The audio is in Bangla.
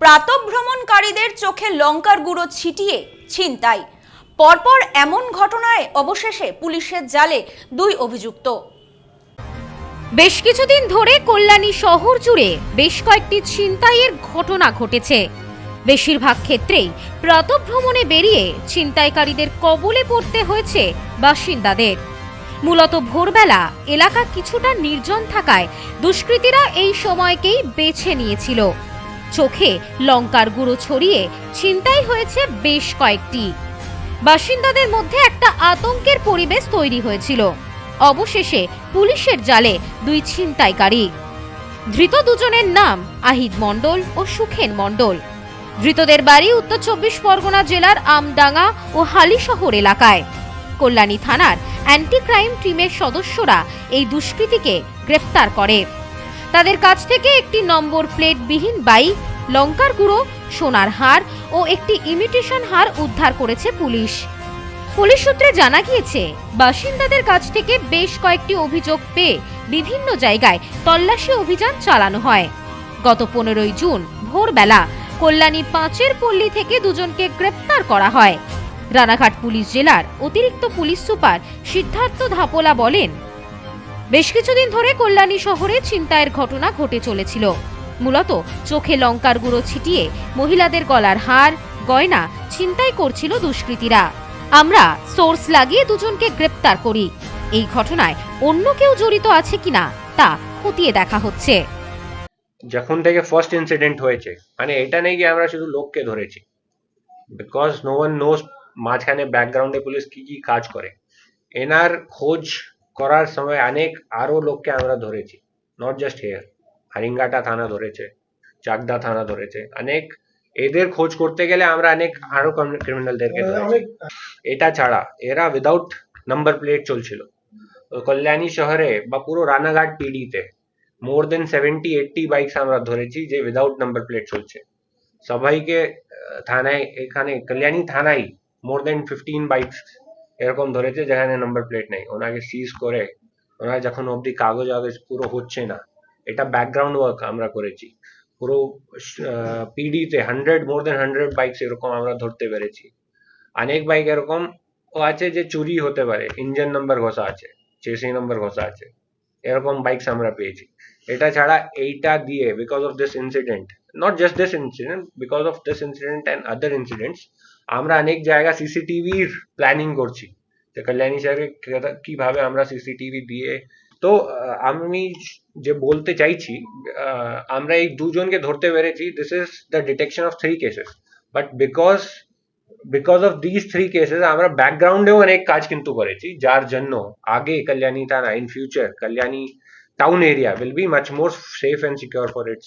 প্রাতভ্রমণকারীদের চোখে লঙ্কার গুঁড়ো ছিটিয়ে ছিনতাই। পরপর এমন ঘটনায় অবশেষে পুলিশের জালে দুই অভিযুক্ত। বেশ কিছুদিন ধরে কল্যাণী শহর জুড়ে বেশ কয়েকটি ছিনতাইয়ের ঘটনা ঘটেছে। বেশিরভাগ ক্ষেত্রেই প্রাতভ্রমণে বেরিয়ে ছিনতাইকারীদের কবলে পড়তে হয়েছে বাসিন্দাদের। মূলত ভোরবেলা এলাকা কিছুটা নির্জন থাকায় দুষ্কৃতীরা এই সময়কেই বেছে নিয়েছিল। চোখে লঙ্কার গুঁড়ো ছড়িয়ে ছিনতাই হয়েছে বেশ কয়েকটি। বাসিন্দাদের মধ্যে একটা আতঙ্কের পরিবেশ তৈরি হয়েছিল। অবশেষে পুলিশের জালে দুই ছিনতাইকারী। ধৃত দুজনের নাম আহিদ মণ্ডল ও সুখেন মণ্ডল। ধৃতদের বাড়ি উত্তর চব্বিশ পরগনা জেলার আমডাঙ্গা ও হালিশহর এলাকায়। কল্যাণী থানার অ্যান্টি ক্রাইম টিমের সদস্যরা এই দুষ্কৃতীকে গ্রেপ্তার করে। তাদের কাছ থেকে একটি নম্বর প্লেটবিহীন বাইক লঙ্কার গুঁড়ো, সোনার হার ও একটি ইমিটেশন হার উদ্ধার করেছে পুলিশ। পুলিশ সূত্রে জানা গিয়েছে, বাসিন্দাদের কাছ থেকে বেশ কয়েকটি অভিযোগ পেয়ে বিভিন্ন জায়গায় তল্লাশি অভিযান চালানো হয়। গত পনেরোই জুন, ভোরবেলা কল্যাণী পাঁচের পল্লী থেকে দুজনকে গ্রেপ্তার করা হয়। রানাঘাট পুলিশ জেলার অতিরিক্ত পুলিশ সুপার সিদ্ধার্থ ধাপোলা বলেন বেশ কিছুদিন ধরে কল্যাণী শহরে ছিনতাইয়ের ঘটনা ঘটে চলেছিল। মূলত চোখে লঙ্কার গুঁড়ো ছিটিয়ে মহিলাদের গলার হার, গয়না ছিনতাই করছিল দুষ্কৃতীরা। আমরা সোর্স লাগিয়ে দুজনকে গ্রেপ্তার করি। এই ঘটনায় অন্য কেউ জড়িত আছে কিনা তা খতিয়ে দেখা হচ্ছে। যখন থেকে ফার্স্ট ইনসিডেন্ট হয়েছে মানে এটা নেই যে আমরা শুধু লোককে ধরেছি। বিকজ নো ওয়ান নোজ মাঝখানে ব্যাকগ্রাউন্ডে পুলিশ কি কি কাজ করে। এনার খোঁজ করার সময় অনেক আরও লোককে আমরা ধরেছি। নট জাস্ট হেয়ার হারিঙ্গাটা থানা ধরেছে চাকদা থানা ধরেছে। অনেক এদের খোঁজ করতে গেলে আমরা অনেক আরও ক্রিমিনালদেরকে এটা ছাড়া এরা উইদাউট নাম্বার প্লেট চলছিল। কল্যাণী শহরে বা পুরো Ranaghat পিডিতে more than seventy eighty bikes আমরা ধরেছি যে উইদাউট নাম্বার প্লেট চলছে। সবাইকে থানায় এখানে কল্যাণী থানায় মোর দেন ফিফটিন বাইকস এরকম ধরেছে যেখানে নাম্বার প্লেট নেই। ওনাকে সিজ করে, ওনার যখন অবধি কাগজ আগজ পুরো হচ্ছে না, এটা ব্যাকগ্রাউন্ড ওয়ার্ক আমরা করেছি। পুরো পিডিতে hundred more than hundred bikes এরকম আমরা ধরতে পেরেছি। অনেক বাইক এরকম ও আছে যে, চুরি হতে পারে। ইঞ্জিন নাম্বার ঘষা আছে চেসি নাম্বার ঘষা আছে। এরকম বাইকস আমরা পেয়েছি। এটা ছাড়া এইটা দিয়ে because of this incident not just this incident because of this incident and other incidents আমরা অনেক জায়গা সিসিটিভির প্ল্যানিং করছি। যে কল্যাণী শহরে কীভাবে আমরা সিসিটিভি দিয়ে, তো আমি যে বলতে চাইছি আমরা এই দুজনকে ধরতে পেরেছি this is the detection of three cases but because because of this three cases আমরা ব্যাকগ্রাউন্ডেও অনেক কাজ কিন্তু করেছি, যার জন্য আগে কল্যাণী থানা in future Kalyani town area will be much more safe and secure for its